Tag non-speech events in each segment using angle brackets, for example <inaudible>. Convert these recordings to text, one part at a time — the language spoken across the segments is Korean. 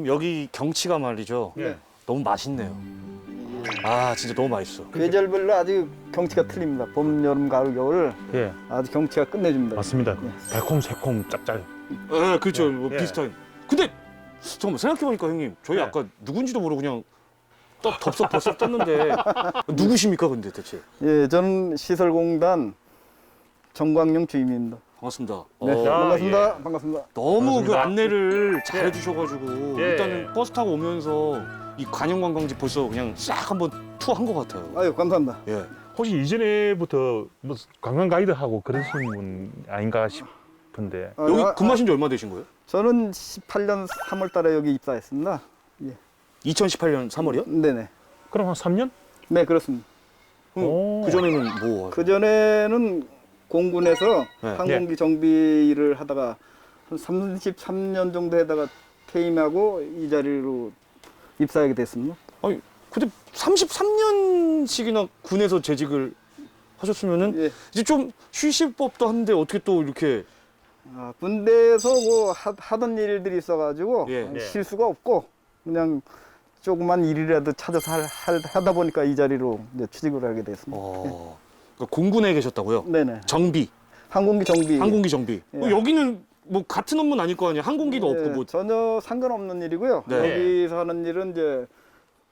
참 여기 경치가 말이죠. 예. 너무 맛있네요. 아 진짜 너무 맛있어. 계절별로 아주 경치가 틀립니다. 봄, 여름, 가을, 겨울 예. 아주 경치가 끝내줍니다. 맞습니다. 예. 달콤 새콤 짭짤. 예, 그렇죠. 예, 뭐 예. 비슷한. 근데 잠깐만 생각해보니까 형님 저희 예. 아까 누군지도 모르고 그냥 떡 덥석덥석 떴는데 <laughs> 누구십니까 근데 대체? 예, 저는 시설공단 정광용 주임입니다. 반갑습니다. 네, 어, 야, 반갑습니다. 예. 반갑습니다. 너무 그 반갑습니다. 안내를 잘 해주셔가지고 예. 일단은 버스 타고 오면서 이 관영관광지 벌써 그냥 싹 한번 투어 한 것 같아요. 아유, 감사합니다. 예. 혹시 이전에부터 뭐 관광 가이드 하고 그러신 분 아닌가 싶은데. 아, 여기 아, 근무하신 지 얼마 되신 거예요? 저는 18년 3월 달에 여기 입사했습니다. 2018년 3월이요? 네네. 그럼 한 3년? 네, 그렇습니다. 오. 그 전에는 뭐? 그 전에는 공군에서 네. 항공기 정비를 하다가 한 33년 정도 하다가 퇴임하고 이 자리로 입사하게 됐습니다. 아니 근데 33년씩이나 군에서 재직을 하셨으면은 예. 이제 좀 쉬실 법도 한데 어떻게 또 이렇게 아, 군대에서 뭐 하, 하던 일들이 있어가지고 예. 예. 쉴 수가 없고 그냥 조그만 일이라도 찾아서 할, 할- 하다 보니까 이 자리로 이제 취직을 하게 됐습니다. 어, 그러니까 공군에 계셨다고요? 네네. 정비, 항공기 정비. 항공기 정비. 예. 뭐 여기는 뭐 같은 업무는 아닐 거 아니에요? 항공기도 예, 없고 뭐. 전혀 상관없는 일이고요. 네. 여기서 하는 일은 이제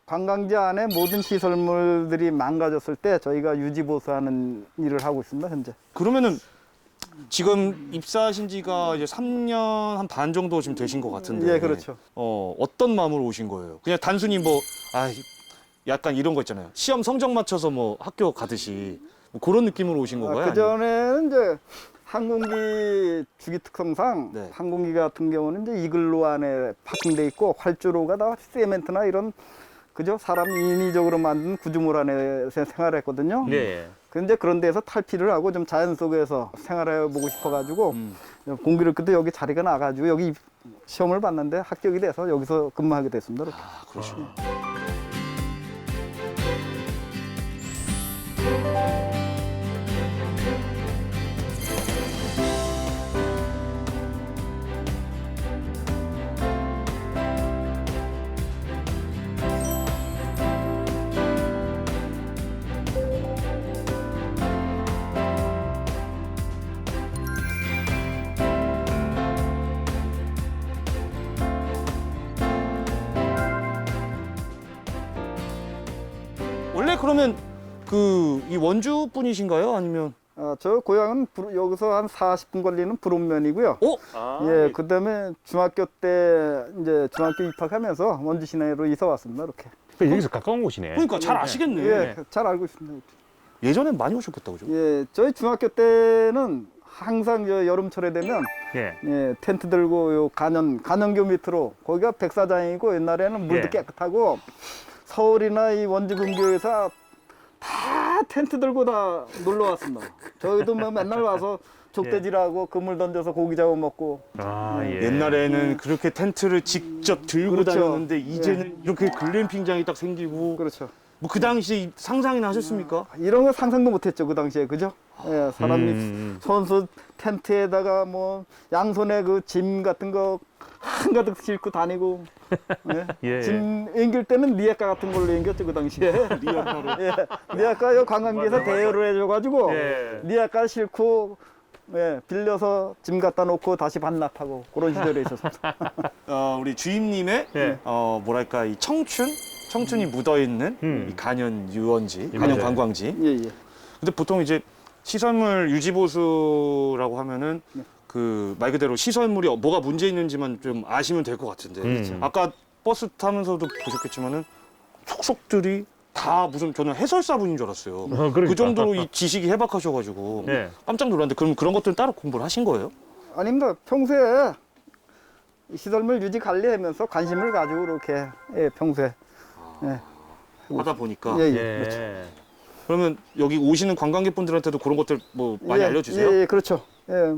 관광지 안에 모든 시설물들이 망가졌을 때 저희가 유지 보수하는 일을 하고 있습니다 현재. 그러면은 지금 입사하신 지가 이제 3년 한 반 정도 지금 되신 것 같은데. 예, 그렇죠. 어, 어떤 마음으로 오신 거예요? 그냥 단순히 뭐, 아, 약간 이런 거 있잖아요. 시험 성적 맞춰서 뭐 학교 가듯이 뭐 그런 느낌으로 오신 건가요? 그 전에는 이제 항공기 주기 특성상 네. 항공기 같은 경우는 이제 이글루 안에 파킹돼 있고 활주로가 다 세멘트나 이런 그죠 사람이 인위적으로 만든 구조물 안에서 생활했거든요. 네. 근데 그런 데서 탈피를 하고 좀 자연 속에서 생활해 보고 싶어가지고 음. 공기를 그때 여기 자리가 나가지고 여기 시험을 봤는데 합격이 돼서 여기서 근무하게 됐습니다. 이렇게. 아, 그러시구나. 원 그러면 그 이 원주 분이신가요? 아니면 아, 저 고향은 부- 여기서 한 40분 걸리는 부름면이고요. 어? 아, 예, 그다음에 중학교 때 이제 중학교 입학하면서 원주 시내로 이사 왔습니다. 이렇게. 그 여기서 가까운 곳이네. 그러니까 잘 아시겠네. 예, 잘 알고 있습니다. 예전엔 많이 오셨겠다 그죠? 예, 저희 중학교 때는 항상 저 여름철에 되면 예. 예, 텐트 들고 요 간현 간현교 밑으로 거기가 백사장이고 옛날에는 물도 예. 깨끗하고 서울이나 이 원주 근교에서 다 텐트 들고 다 놀러 왔습니다. 저희도 뭐 맨날 와서 족대질하고 그물 던져서 고기 잡아 먹고 아, 예. 옛날에는 그렇게 텐트를 직접 들고 그렇죠. 다녔는데 이제는 이렇게 글램핑장이 딱 생기고 그렇죠. 뭐 그 당시에 상상이나 하셨습니까? 이런 거 상상도 못했죠 그 당시에 그죠? 예, 사람이 음. 선수 텐트에다가 뭐 양손에 그 짐 같은 거 한가득 싣고 다니고 <laughs> 예. 예. 짐 옮길 때는 리아카 같은 걸로 옮겼죠 그 당시에 리어카로. 예. <laughs> 리아카 요 관광지에서 맞아, 맞아. 대여를 해줘가지고 예. 리아카 싣고 예, 빌려서 짐 갖다 놓고 다시 반납하고 그런 시절에 있었습니다. <laughs> 어, 우리 주임님의 예. 어 뭐랄까 이 청춘 청춘이 묻어 있는 음. 이 간현 유원지, 예, 간현 맞아요. 관광지. 예, 예. 근데 보통 이제 시설물 유지 보수라고 하면은 네. 그 말 그대로 시설물이 뭐가 문제 있는지만 좀 아시면 될 것 같은데 음. 아까 버스 타면서도 보셨겠지만은 속속들이 다 무슨 저는 해설사분인 줄 알았어요. 어, 그러니까. 그 정도로 이 지식이 해박하셔가지고 예. 깜짝 놀랐는데 그럼 그런 것들은 따로 공부를 하신 거예요? 아닙니다. 평소에 이 시설물 유지 관리하면서 관심을 가지고 이렇게 예, 평소에 예, 하다 보니까 예, 예, 예. 그렇죠. 그러면 여기 오시는 관광객분들한테도 그런 것들 뭐 많이 예, 알려주세요? 예, 예, 그렇죠. 예.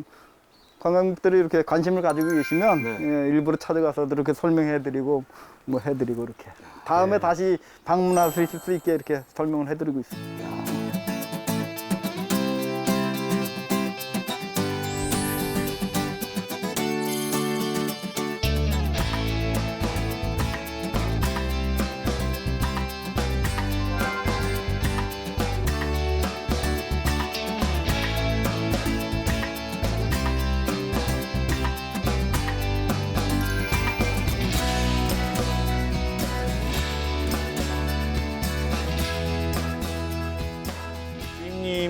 관광객들이 이렇게 관심을 가지고 계시면 네. 예, 일부러 찾아가서 이렇게 설명해드리고 뭐 해드리고 이렇게 다음에 다시 방문하실 수 있게 이렇게 설명을 해드리고 있습니다.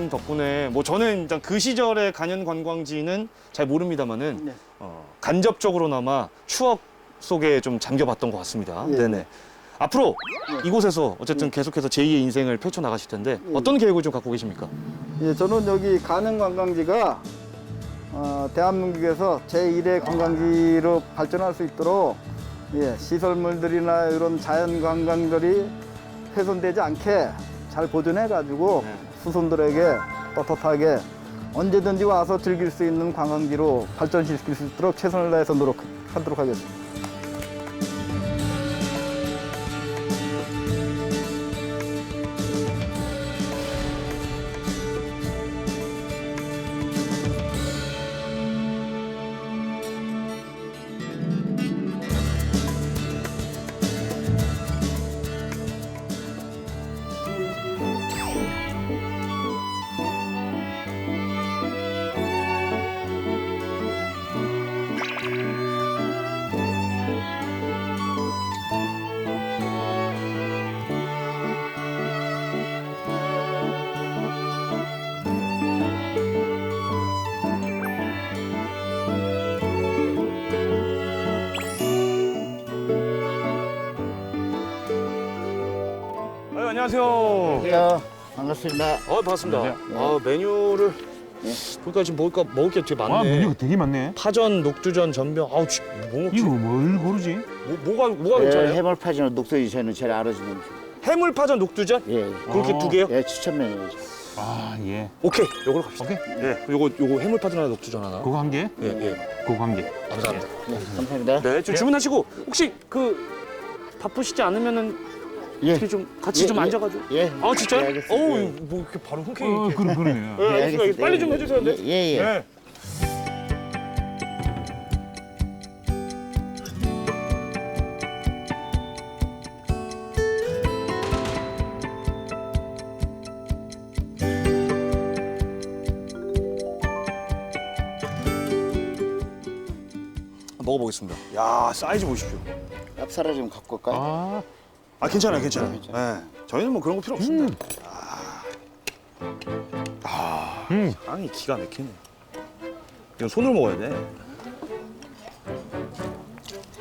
대표님 덕분에 뭐 저는 일단 그 시절의 간현 관광지는 잘 모릅니다만은 네. 어, 간접적으로나마 추억 속에 좀 잠겨봤던 것 같습니다. 예. 네네. 앞으로 네. 이곳에서 어쨌든 계속해서 제2의 인생을 펼쳐 나가실 텐데 예. 어떤 계획을 좀 갖고 계십니까? 예, 저는 여기 가는 관광지가 어, 대한민국에서 제1의 관광지로 발전할 수 있도록 예, 시설물들이나 이런 자연 관광들이 훼손되지 않게 잘 보존해 가지고 네. 후손들에게 떳떳하게 언제든지 와서 즐길 수 있는 관광지로 발전시킬 수 있도록 최선을 다해서 노력하도록 하겠습니다. 안녕하세요. 안녕하세요. 반갑습니다. 어, 반갑습니다. 아, 메뉴를 보니까 지금 먹을, 거, 먹을 게 되게 아 많네. 메뉴가 되게 많네. 파전, 녹두전, 전병. 아우, 지- 뭐 먹지? 이거 뭘 고르지? 뭐, 뭐가 뭐가 예, 괜찮아요? 해물파전과 녹두이 저는 제일 알아주는 음식. 해물 파전, 녹두전? 예, 그렇게 아. 두 개요? 예, 추천 메뉴죠. 아 예. 오케이, 요걸로 갑시다. 오케이. 예, 요거 요거 해물 파전 하나, 녹두전 하나. 그거 한 개. 예, 예. 그거 한 개. 감사합니다. 예, 감사합니다. 네, 좀 주문하시고 혹시 그 바쁘시지 않으면은 예, 어떻게 좀 같이 예, 좀 예. 앉아가지고. 예. 아 진짜요? 예, 알겠습니다. 어우, 예. 뭐 이렇게 바로 흔쾌히. 어 이렇게. 그래 그러네. 예, 예, 알겠습니다. 알겠습니다. 빨리 좀 예, 해주세요. 네. 예, 예. 네. 먹어보겠습니다. 야 사이즈 보십시오. 랍사라 좀 갖고 올까요? 아 아 괜찮아요, 괜찮아요. 괜찮아요. 네, 저희는 뭐 그런 거 필요 없습니다. 음. 빵이 기가 막히네. 이거 손으로 먹어야 돼.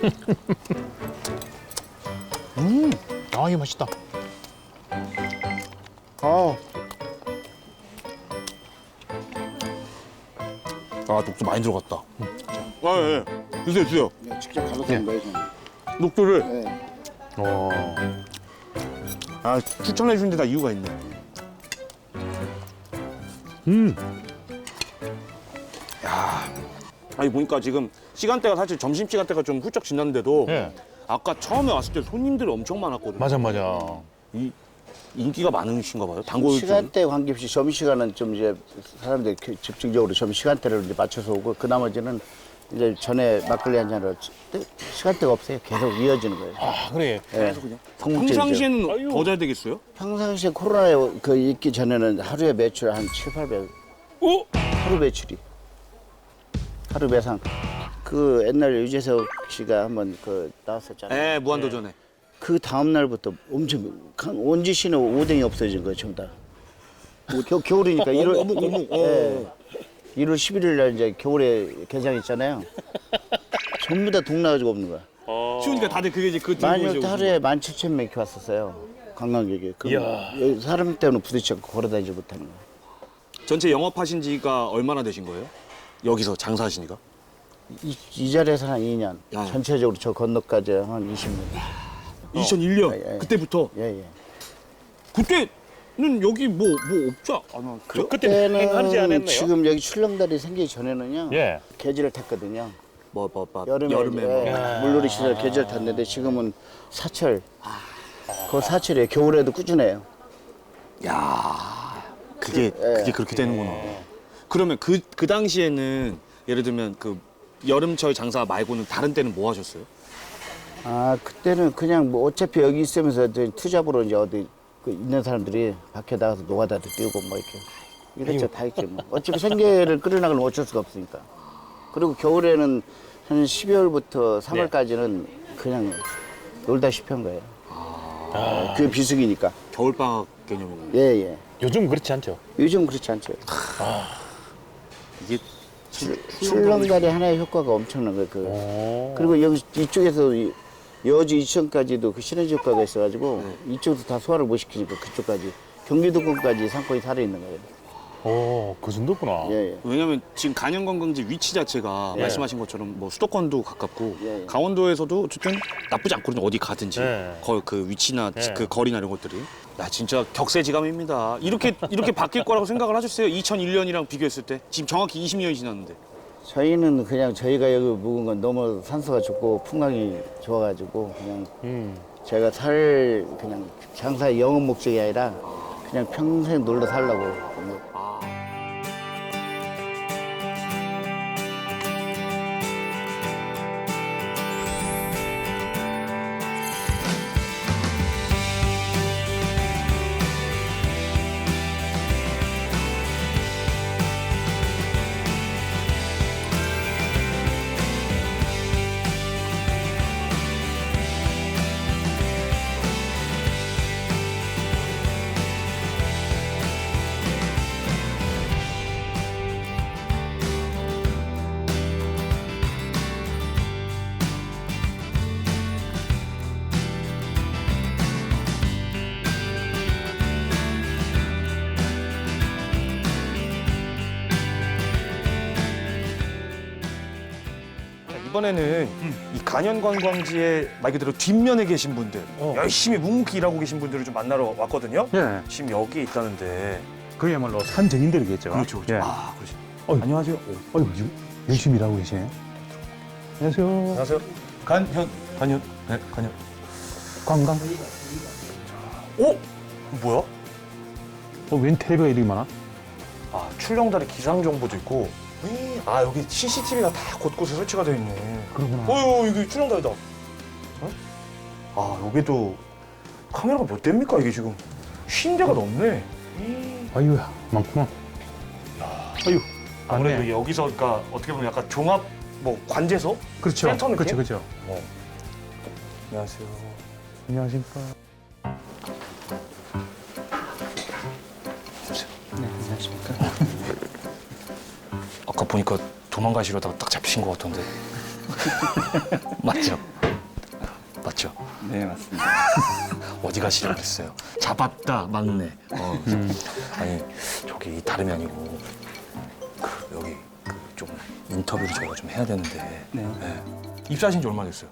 <laughs> 아 이거 맛있다. 아. 아, 녹두 많이 들어갔다. 아, 예, 예. 주세요, 주세요. 예, 직접 가져온 거예요, 저는. 녹두를. 예. 어. 아, 추천해 주는 데다 이유가 있네. 음. 아니, 보니까 지금 시간대가 사실 점심 시간대가 좀 훌쩍 지났는데도 예. 아까 처음에 왔을 때 손님들이 엄청 많았거든요. 맞아 맞아. 이 인기가 많으신가 봐요. 단골 중. 시간대 관계없이 점심시간은 좀 이제 사람들이 그 집중적으로 점 시간대를 이제 맞춰서 오고 그 나머지는 이제 전에 막걸리 한 잔으로 시간대가 없어요. 계속 이어지는 거예요. 아 그래. 예. 성목제이죠. 평상시에는 더 잘 되겠어요? 평상시에 코로나에 그 있기 전에는 하루에 매출 한 7, 800. 어? 하루 매출이. 하루 매상. 그 옛날 유재석 씨가 한번 그 나왔었잖아요. 네, 무한도전에. 그 다음 날부터 엄청 강- 원지 씨는 오뎅이 없어진 거예요, 전부 다. 겨, 겨울이니까 1월 어묵, 어묵, 어. 예. 1월 11일 날 이제 겨울에 개장 있잖아요. <laughs> 전부 다 동나가지고 없는 거야. 추우니까 다들 그게 이제 그 만일 이제 하루에 17,000명 이렇게 왔었어요. 관광객이. 그 여기 사람 때문에 부딪혀서 걸어다니지 못하는 거야. 전체 영업하신 지가 얼마나 되신 거예요? 여기서 장사하시니까? 이, 이 자리에서 한 2년. 야. 전체적으로 저 건너까지 한 20년. 2001년 예, 예. 그때부터 예, 예. 그때 는 여기 뭐 뭐 없지 않았어요? 그때는 지금 여기 출렁다리 생기기 전에는요. 예. 계지를 탔거든요. 뭐, 뭐, 뭐 여름에, 여름에 뭐. 예, 물놀이 시절 계절 탔는데 지금은 사철. 그 사철이에요. 겨울에도 꾸준해요. 야 그게 예. 그게 그렇게 되는구나. 그러면 그 그 당시에는 예를 들면 그 여름철 장사 말고는 다른 때는 뭐 하셨어요? 아 그때는 그냥 뭐 어차피 여기 있으면서 이제 투잡으로 이제 어디 그 있는 사람들이 밖에 나가서 노가다도 뛰고 뭐 이렇게 이것저것 다 있지 뭐. 어차피 생계를 끌어나가면 어쩔 수가 없으니까. 그리고 겨울에는 한 12월부터 3월까지는 그냥 놀다시피 한 거예요. 아, 그게 비수기니까. 겨울 방학 개념이네. 예 예. 요즘 그렇지 않죠. 요즘 그렇지 않죠. 이게 출- 출렁다리 하나의 효과가 엄청난 거예요. 그. 오. 그리고 여기 이쪽에서 이- 여주 이천까지도 그 시너지 효과가 있어가지고 이쪽도 다 소화를 못 시키니까 그쪽까지 경기도권까지 상권이 살아 있는 거예요. 오, 그 정도구나. 예, 예. 왜냐면 지금 간현관광지 위치 자체가 예. 말씀하신 것처럼 뭐 수도권도 가깝고 예, 예. 강원도에서도 어쨌든 나쁘지 않거든요 어디 가든지 예. 거, 그 위치나 예. 그 거리나 이런 것들이 야 진짜 격세지감입니다 이렇게 이렇게 바뀔 거라고 생각을 하셨어요 2001년이랑 비교했을 때 지금 정확히 20년이 지났는데 저희는 그냥 저희가 여기 묵은 건 너무 산소가 좋고 풍광이 좋아가지고 그냥 음. 제가 살 그냥 장사의 영업 목적이 아니라 그냥 평생 놀러 살라고 뭐 이번에는 이 간현 관광지의 말 그대로 뒷면에 계신 분들 어. 열심히 묵묵히 일하고 계신 분들을 좀 만나러 왔거든요 예. 지금 여기 있다는데 그야말로 산증인들이겠죠. 그렇죠 그렇죠 예. 아 그렇죠 어이. 안녕하세요 어이, 유- 열심히 일하고 계시네. 안녕하세요. 안녕하세요 간현 간현 네 간현 관광. 오 뭐야 어, 웬 텔레비가 이렇게 많아? 아 출렁다리 기상 정보도 있고 아 여기 CCTV가 다 곳곳에 설치가 되어 있네 그러구나. 어유 여기 출렁다리다 어? 아 여기도 카메라가 몇 대입니까 이게 지금 쉰 대가 넘네 아유야, 많구나. 아유, 아무래도 많네. 여기서 그러니까 어떻게 보면 약간 종합 뭐 관제소 그렇죠. 센터 느낌? 그렇죠, 그렇죠. 안녕하세요 안녕하십니까. 보니까 도망가시려다가 딱 잡히신 것 같던데 <laughs> 맞죠 맞죠 네 맞습니다. <laughs> 어디 가시려고 했어요? 잡았다 막내. 어, 아니 저기 다름이 아니고 그 여기 그좀 인터뷰를 저희가 좀 해야 되는데 네. 입사하신 지 얼마 됐어요?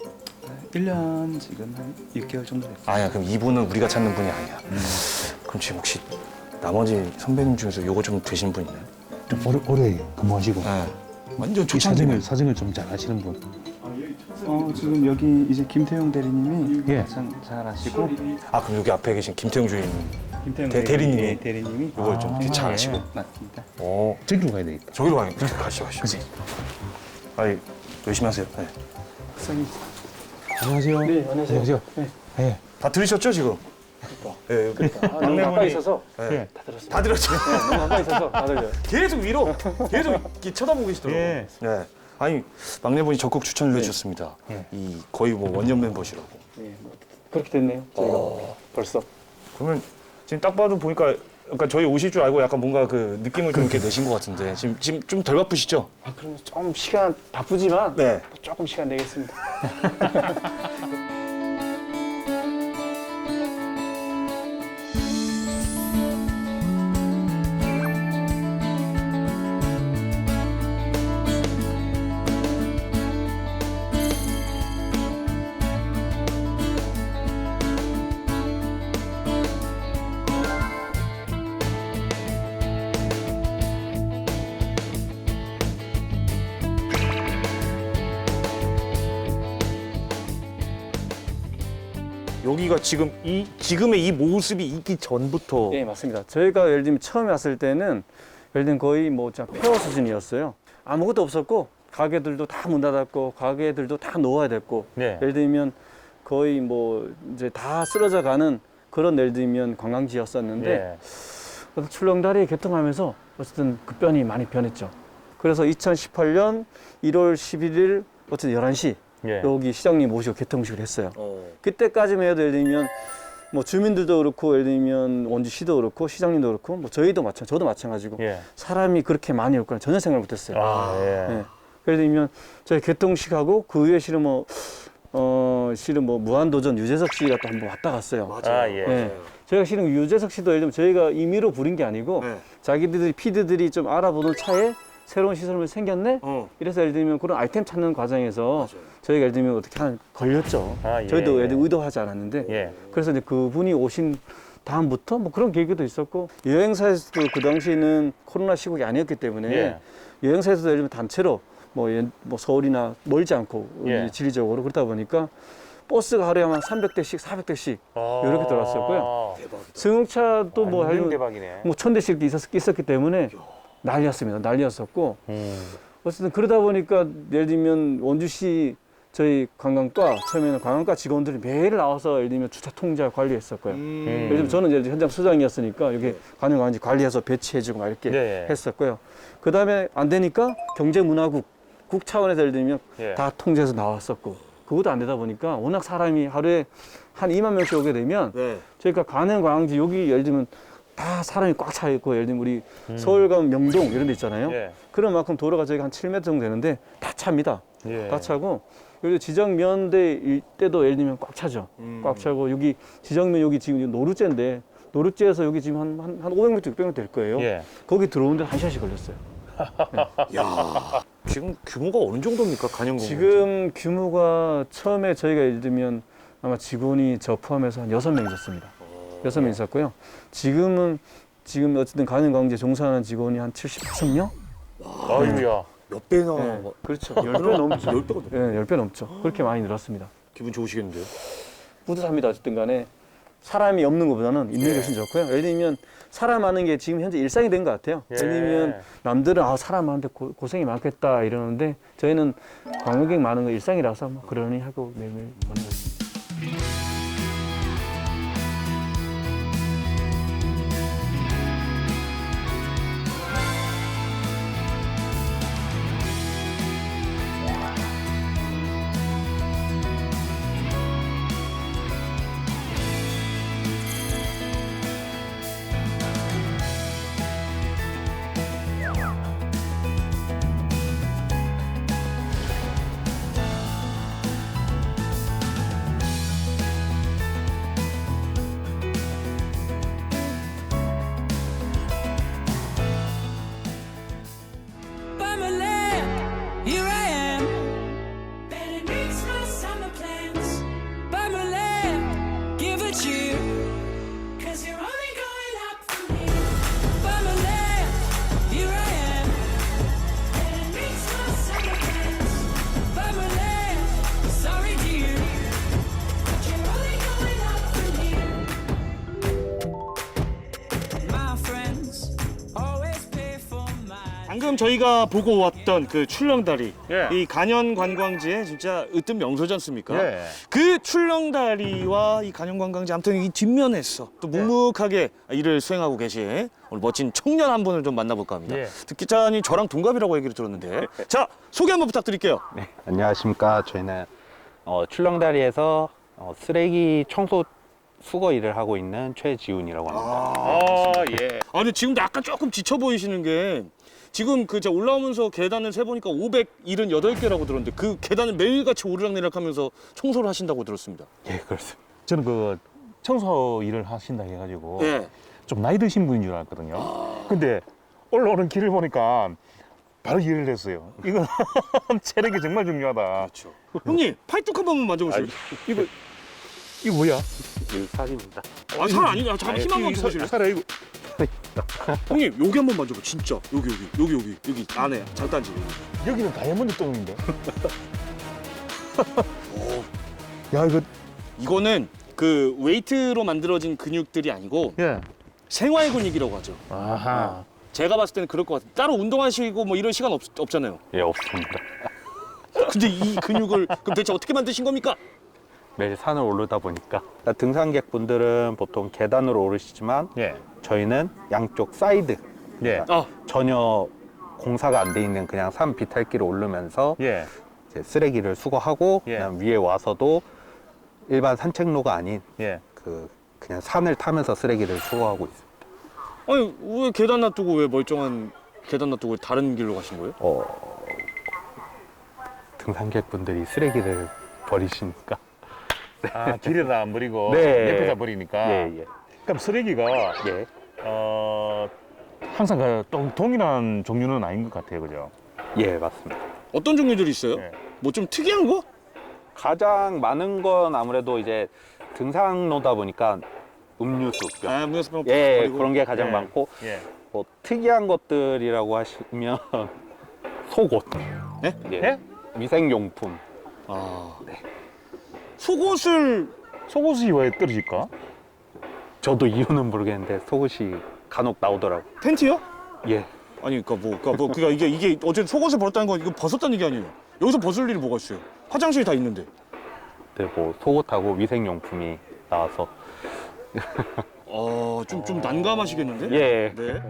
1년 지금 한 6개월 정도 됐어요. 아니야 그럼 이분은 우리가 찾는 분이 아니야. 그럼 지금 혹시 나머지 선배님 중에서 요거 좀 되신 분 있나요? 좀 오래, 오래 근무하시고. 네. 완전 이 초창기네. 사정을, 사정을 좀 잘 아시는 분. 어, 지금 여기 이제 김태용 대리님이 예. 잘 아시고 아 그럼 여기 앞에 계신 김태용 주인 김태용 대- 대리님이? 예, 대리님이 요걸 좀 아, 잘 예. 아시고. 맞습니다. 어 저기로 가야 되겠다. 저기로 가야겠다. <laughs> 가시죠 가시죠. 그치? 아니 열심히 하세요. 네. 안녕하세요. 네, 안녕하세요. 네. 예. 다 들으셨죠 지금? 예, 여기 아, 너무 가까이 있어서 예. 다 들었어요. 다 들었죠. 네, 너무 가까이 있어서 다 들려요. <laughs> 계속 위로 계속 이렇게 쳐다보고 계시더라고요. 예. 네. 아니 막내분이 적극 추천을 해주셨습니다. 예. 이 거의 뭐 원년 멤버시라고. 예, 뭐 그렇게 됐네요. 저희가 어. 벌써. 그러면 지금 딱 봐도 보니까 그러니까 저희 오실 줄 알고 약간 뭔가 그 느낌을 좀 이렇게 내신 것 같은데 지금 지금 좀 덜 바쁘시죠? 아, 그러면 좀 시간 바쁘지만 네. 조금 시간 내겠습니다. <laughs> 여기가 지금 이 지금의 이 모습이 있기 전부터 예, 맞습니다. 저희가 예를 들면 처음에 왔을 때는 예를 들면 거의 뭐 진짜 폐허 수준이었어요. 아무것도 없었고 가게들도 다 문 닫았고 가게들도 다 놓아야 됐고 네. 예를 들면 거의 뭐 이제 다 쓰러져 가는 그런 예를 들면 관광지였었는데 예. 그래서 출렁다리 개통하면서 어쨌든 급변이 많이 변했죠. 그래서 2018년 1월 11일 어쨌든 11시 예. 여기 시장님 모시고 개통식을 했어요. 어. 그때까지만 해도 예를 들면 뭐 주민들도 그렇고 예를 들면 원주시도 그렇고 시장님도 그렇고 뭐 저희도 마찬 저도 마찬가지고 예. 사람이 그렇게 많이 올 거는 전혀 생각 못했어요. 아, 예. 예. 예를 들면 저희 개통식하고 그 위에 실은 뭐 어, 실은 뭐 무한도전 유재석 씨가 또 한번 왔다 갔어요. 아, 예. 예. 저희가 실은 유재석 씨도 예를 들면 저희가 임의로 부른 게 아니고 네. 자기들이 피드들이 좀 알아보는 차에 새로운 시설물 생겼네. 어. 이래서 예를 들면 그런 아이템 찾는 과정에서 저희가 예를 들면 어떻게 하나 걸렸죠. 아, 예, 저희도 예. 예를 들면 의도하지 않았는데 예. 그래서 이제 그분이 오신 다음부터 뭐 그런 계기도 있었고 여행사에서도 그 당시에는 코로나 시국이 아니었기 때문에 예. 여행사에서도 예를 들면 단체로 뭐, 예- 뭐 서울이나 멀지 않고 예. 지리적으로 그러다 보니까 버스가 하루에 한 300대씩 400대씩 이렇게 들어왔었고요. 승용차도 뭐 완전 한- 대박이네. 뭐 천 대씩 있었, 있었기 때문에 난리였습니다. 난리였었고 음. 어쨌든 그러다 보니까 예를 들면 원주시 저희 관광과 처음에는 관광과 직원들이 매일 나와서 예를 들면 주차 통제 관리했었고요. 음. 예를 들면 저는 예를 들면 현장 수장이었으니까 여기 관영 관지 관리해서 배치해주고 막 이렇게 네. 했었고요. 그 다음에 안 되니까 경제문화국 국 차원에서 예를 들면 예. 다 통제해서 나왔었고 그것도 안 되다 보니까 워낙 사람이 하루에 한 2만 명씩 오게 되면 네. 저희가 가는 관광지 여기 예를 들면 다 사람이 꽉 차 있고 예를 들면 우리 서울 가면 명동 이런 데 있잖아요. 음. 예. 그런 만큼 도로가 저희가 한 7m 정도 되는데 다 찹니다. 예. 다 차고 여기 지정면대 일때도 예를 들면 꽉 차죠. 음. 꽉 차고 여기 지정면 여기 지금 노루제인데 노루제에서 여기 지금 한, 한, 한 500m, 600m 될 거예요. 예. 거기 들어오는데 한 시간씩 걸렸어요. <laughs> 야, 지금 규모가 어느 정도입니까 간영공? 지금 규모가 처음에 저희가 예를 들면 아마 직원이 저 포함해서 한 여섯 명 있었습니다. 여섯 명 있었고요. 지금은 지금 어쨌든 간영광제 종사하는 직원이 한 75명? 아이고야. 몇 배나 네. 뭐 그렇죠. 10배 넘죠. 10배가 넘 예, 10배 넘죠. 그렇게 많이 늘었습니다. 기분 좋으시겠는데요? 뿌듯합니다. 어쨌든 간에 사람이 없는 것보다는 있는 게 훨씬 좋고요. 예를 들면 사람 많은 게 지금 현재 일상이 된 것 같아요. 예. 예를 들면 남들은 아 사람 많은데 고, 고생이 많겠다 이러는데 저희는 관광객 많은 거 일상이라서 뭐 그러니 하고 매일매일 거죠. by 저희가 보고 왔던 그 출렁다리, 예. 이 간현 관광지의 진짜 으뜸 명소지 않습니까? 예. 그 출렁다리와 이 간현 관광지 아무튼 이 뒷면에서 또 묵묵하게 일을 수행하고 계신 오늘 멋진 청년 한 분을 좀 만나볼까 합니다. 예. 듣기자니 저랑 동갑이라고 얘기를 들었는데 <laughs> 자 소개 한번 부탁드릴게요. 네, 안녕하십니까. 저희는 어, 출렁다리에서 어, 쓰레기 청소 수거 일을 하고 있는 최지훈이라고 합니다. 아, 예. 아 근데 지금도 약간 조금 지쳐 보이시는 게 지금 그 제가 올라오면서 계단을 세 보니까 578개라고 들었는데 그 계단을 매일같이 오르락내리락 하면서 청소를 하신다고 들었습니다. 예, 그렇습니다. 저는 그 청소 일을 하신다 해가지고 예. 좀 나이 드신 분인 줄 알았거든요. 근데 올라오는 길을 보니까 바로 이해를 했어요. 이건 <laughs> 체력이 정말 중요하다. 그렇죠. 형님 팔뚝 한 번만 만져보세요. 이거 이거 뭐야? 이 살입니다. 아, 살 아니야. 잠깐 힘 한번 주실래요? 살아 이거. <laughs> 형님 여기 한번 만져봐. 진짜 여기 여기 여기 여기 여기 안에 장단지. 여기는 다이아몬드 똥인데. <laughs> 야 이거 이거는 그 웨이트로 만들어진 근육들이 아니고 예. 생활 근육이라고 하죠. 아하. 제가 봤을 때는 그럴 것 같아요. 따로 운동하시고 뭐 이런 시간 없, 없잖아요. 예, 없습니다. 근데 이 근육을 그럼 대체 어떻게 만드신 겁니까? 매일 산을 오르다 보니까 그러니까 등산객분들은 보통 계단으로 오르시지만 예. 저희는 양쪽 사이드 예. 아, 전혀 공사가 안 돼 있는 그냥 산 비탈길을 오르면서 예. 이제 쓰레기를 수거하고 예. 그냥 위에 와서도 일반 산책로가 아닌 예. 그, 그 그냥 산을 타면서 쓰레기를 수거하고 있습니다. 아니 왜 계단 놔두고 왜 멀쩡한 계단 놔두고 다른 길로 가신 거예요? 어, 등산객분들이 쓰레기를 버리시니까. 아, 길에다 안 버리고 네. 옆에다 버리니까. 예, 예. 그럼 쓰레기가 예. 어, 항상 그 동- 동일한 종류는 아닌 것 같아요, 그죠? 예, 맞습니다. 어떤 종류들이 있어요? 네. 뭐 좀 특이한 거? 가장 많은 건 아무래도 이제 등산로다 보니까 음료수, 몇- 아 무슨 예, 버리고. 그런 게 가장 예. 많고 예. 뭐 특이한 것들이라고 하시면 <laughs> 속옷, 네? 예. 예? 위생용품, 아 속옷을 속옷이 왜 떨어질까? 저도 이유는 모르겠는데 속옷이 간혹 나오더라고. 팬티요? 예. 아니 그니까 뭐 그니까 뭐 그니까 이게 이게 어제 속옷을 벗었다는 건 이거 벗었다는 얘기 아니에요? 여기서 벗을 일이 뭐가 있어요? 화장실이 다 있는데. 네, 뭐 속옷하고 위생용품이 나와서 어좀 좀 난감하시겠는데? 예. 네.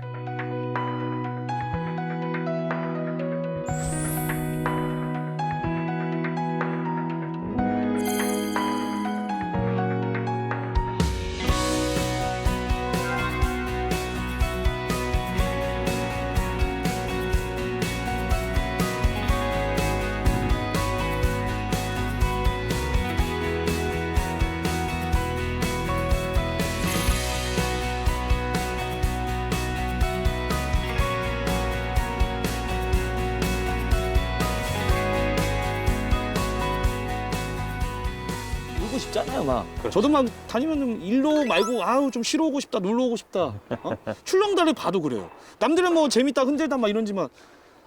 놀고 싶잖아요, 막. 저도 막 다니면 일로 말고 아우 좀 쉬러 오고 싶다, 놀러 오고 싶다. 어? <laughs> 출렁다리 봐도 그래요. 남들은 뭐 재밌다, 흔들다 막 이런지만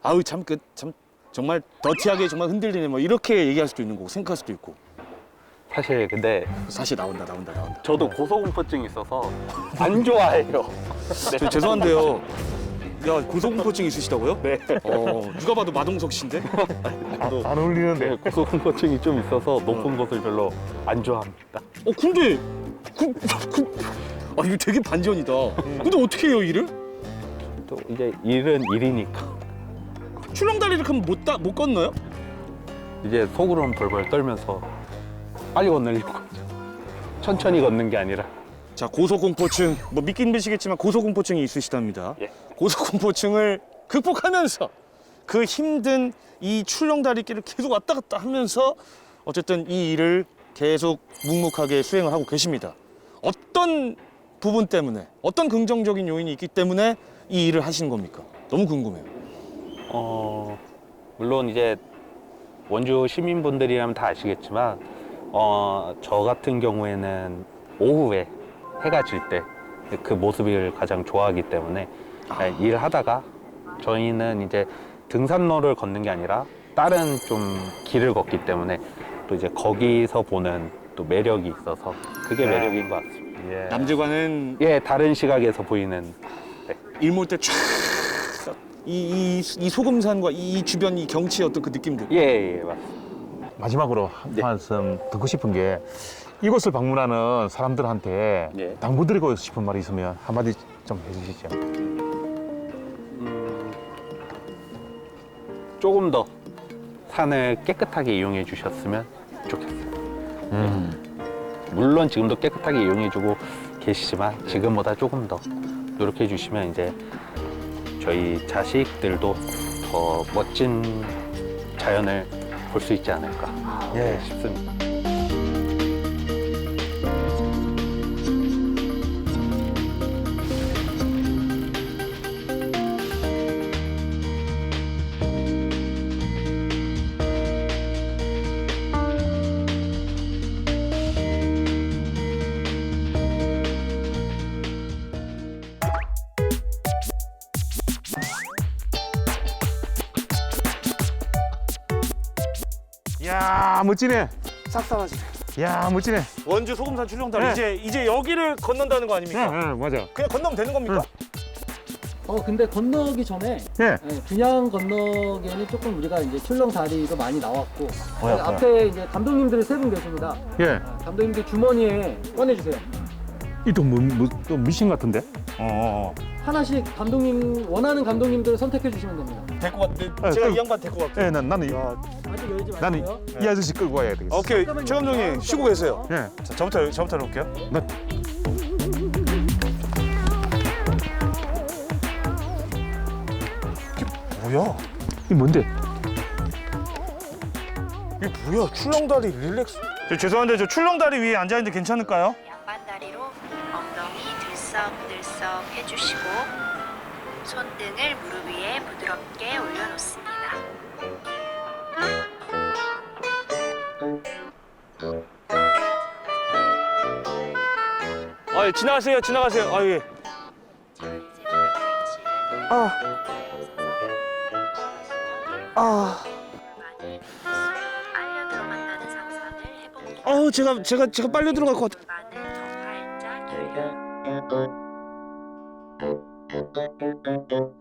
아우 참 그 참 정말 더티하게 정말 흔들리네 뭐 이렇게 얘기할 수도 있는 거고 생각할 수도 있고. 사실 근데 사실 나온다, 나온다, 나온다. 저도 고소공포증이 있어서 안 좋아해요. 저, <laughs> 죄송한데요. <laughs> 야 고소공포증 있으시다고요? 네. 어 누가 봐도 마동석 씨인데. 아, 안 어울리는데. 네, 고소공포증이 좀 있어서 높은 곳을 별로 안 좋아합니다. 어 근데 그, 그, 아 이거 되게 반전이다. 근데 어떻게 해요 일을? 또 이제 일은 일이니까 출렁다리를 그럼 못, 다, 못 건너요? 이제 속으로는 벌벌 떨면서 빨리 건너려고 하죠. 천천히 걷는 게 아니라 자 고소공포증 뭐 믿긴 믿으시겠지만 고소공포증이 있으시답니다. 예. 고소공포증을 극복하면서 그 힘든 이 출렁다리 길을 계속 왔다 갔다 하면서 어쨌든 이 일을 계속 묵묵하게 수행을 하고 계십니다. 어떤 부분 때문에 어떤 긍정적인 요인이 있기 때문에 이 일을 하시는 겁니까? 너무 궁금해요. 어 물론 이제 원주 시민분들이라면 다 아시겠지만 어 저 같은 경우에는 오후에 해가 질 때 그 모습을 가장 좋아하기 때문에 일을 하다가 저희는 이제 등산로를 걷는 게 아니라 다른 좀 길을 걷기 때문에 또 이제 거기서 보는 또 매력이 있어서 그게 네. 매력인 것 같습니다. 예. 남들과는 예, 다른 시각에서 보이는 일몰 때쫙이 이, 이 소금산과 이 주변 이 경치의 어떤 그 느낌들. 예, 예, 맞습니다. 마지막으로 한 말씀 듣고 싶은 게 이곳을 방문하는 사람들한테 예. 당부드리고 싶은 말이 있으면 한마디 좀 해주시죠. 조금 더 산을 깨끗하게 이용해 주셨으면 좋겠어요. 물론 지금도 깨끗하게 이용해 주고 계시지만 지금보다 조금 더 노력해 주시면 이제 저희 자식들도 더 멋진 자연을 볼 수 있지 않을까 예. 싶습니다. 멋지네. 싹싹하시네. 이야 멋지네. 원주 소금산 출렁다리 네. 이제 이제 여기를 건넌다는 거 예, 아닙니까? 예, 맞아. 그냥 건너면 되는 겁니까? 어 근데 건너기 전에 예. 예, 그냥 건너기에는 조금 우리가 이제 출렁다리도 많이 나왔고 뭐야, 네, 뭐야. 앞에 이제 감독님들이 세 분 계십니다. 예. 아, 감독님들 주머니에 꺼내주세요. 이또 뭐, 뭐, 또 미신 같은데? 어, 어. 어. 하나씩 감독님 원하는 감독님들을 선택해 주시면 됩니다. 데리고 갔는데 아, 제가 그, 이 양반 데리고 갈게요. 예, 난 나는 이, 나는 이 네. 아저씨 끌고 가야 되겠어. 오케이 잠깐만요. 최 감독님 쉬고 계세요. 예. 자, 저부터 저부터 해볼게요. 나 네. 뭐야? 이게 뭔데? 이게 뭐야? 출렁다리 릴렉스? 저 죄송한데 저 출렁다리 위에 앉아 있는데 괜찮을까요? 양반다리로 엉덩이 들썩들썩 해주시고 손등을 무릎 위에 부드럽게 올려놓습니다. 아, 예, 지나가세요. 지나가세요. 아, 예. 아. 아. 상상을 해볼게요. 어, 제가 제가 제가 빨려 들어갈 것 같아. 더